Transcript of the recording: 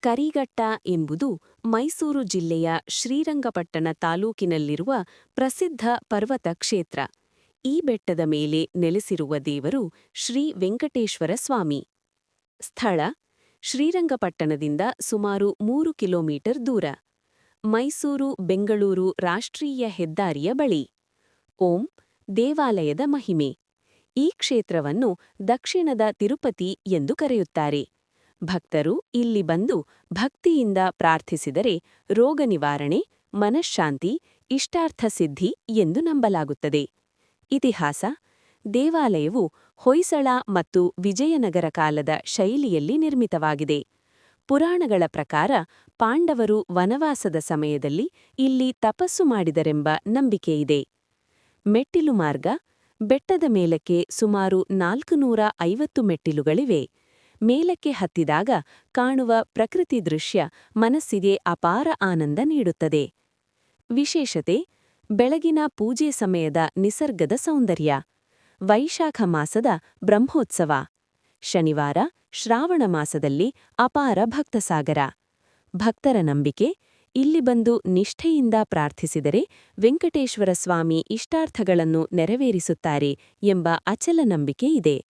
ಕರಿಘಟ್ಟ ಎಂಬುದು ಮೈಸೂರು ಜಿಲ್ಲೆಯ ಶ್ರೀರಂಗಪಟ್ಟಣ ತಾಲೂಕಿನಲ್ಲಿರುವ ಪ್ರಸಿದ್ಧ ಪರ್ವತ ಕ್ಷೇತ್ರ. ಈ ಬೆಟ್ಟದ ಮೇಲೆ ನೆಲೆಸಿರುವ ದೇವರು ಶ್ರೀ ವೆಂಕಟೇಶ್ವರ ಸ್ವಾಮಿ. ಸ್ಥಳ ಶ್ರೀರಂಗಪಟ್ಟಣದಿಂದ ಸುಮಾರು ಮೂರು ಕಿಲೋಮೀಟರ್ ದೂರ. ಮೈಸೂರು, ಬೆಂಗಳೂರು ರಾಷ್ಟ್ರೀಯ ಹೆದ್ದಾರಿಯ ಬಳಿ. ಓಂ ದೇವಾಲಯದ ಮಹಿಮೆ. ಈ ಕ್ಷೇತ್ರವನ್ನು ದಕ್ಷಿಣದ ತಿರುಪತಿ ಎಂದು ಕರೆಯುತ್ತಾರೆ. ಭಕ್ತರು ಇಲ್ಲಿ ಬಂದು ಭಕ್ತಿಯಿಂದ ಪ್ರಾರ್ಥಿಸಿದರೆ ರೋಗ ನಿವಾರಣೆ, ಮನಃಶಾಂತಿ ಇಷ್ಟಾರ್ಥಸಿದ್ಧಿ ಎಂದು ನಂಬಲಾಗುತ್ತದೆ. ಇತಿಹಾಸ, ದೇವಾಲಯವು ಹೊಯ್ಸಳ ಮತ್ತು ವಿಜಯನಗರ ಕಾಲದ ಶೈಲಿಯಲ್ಲಿ ನಿರ್ಮಿತವಾಗಿದೆ. ಪುರಾಣಗಳ ಪ್ರಕಾರ ಪಾಂಡವರು ವನವಾಸದ ಸಮಯದಲ್ಲಿ ಇಲ್ಲಿ ತಪಸ್ಸು ಮಾಡಿದರೆಂಬ ನಂಬಿಕೆಯಿದೆ. ಮೆಟ್ಟಿಲು ಮಾರ್ಗ, ಬೆಟ್ಟದ ಮೇಲಕ್ಕೆ ಸುಮಾರು ನಾಲ್ಕುನೂರ ಐವತ್ತು ಮೆಟ್ಟಿಲುಗಳಿವೆ. ಮೇಲಕ್ಕೆ ಹತ್ತಿದಾಗ ಕಾಣುವ ಪ್ರಕೃತಿ ದೃಶ್ಯ ಮನಸ್ಸಿಗೆ ಅಪಾರ ಆನಂದ ನೀಡುತ್ತದೆ. ವಿಶೇಷತೆ, ಬೆಳಗಿನ ಪೂಜೆ ಸಮಯದ ನಿಸರ್ಗದ ಸೌಂದರ್ಯ. ವೈಶಾಖ ಮಾಸದ ಬ್ರಹ್ಮೋತ್ಸವ. ಶನಿವಾರ, ಶ್ರಾವಣ ಮಾಸದಲ್ಲಿ ಅಪಾರ ಭಕ್ತಸಾಗರ. ಭಕ್ತರ ನಂಬಿಕೆ, ಇಲ್ಲಿ ಬಂದು ನಿಷ್ಠೆಯಿಂದ ಪ್ರಾರ್ಥಿಸಿದರೆ ವೆಂಕಟೇಶ್ವರ ಸ್ವಾಮಿ ಇಷ್ಟಾರ್ಥಗಳನ್ನು ನೆರವೇರಿಸುತ್ತಾರೆ ಎಂಬ ಅಚಲ ನಂಬಿಕೆ ಇದೆ.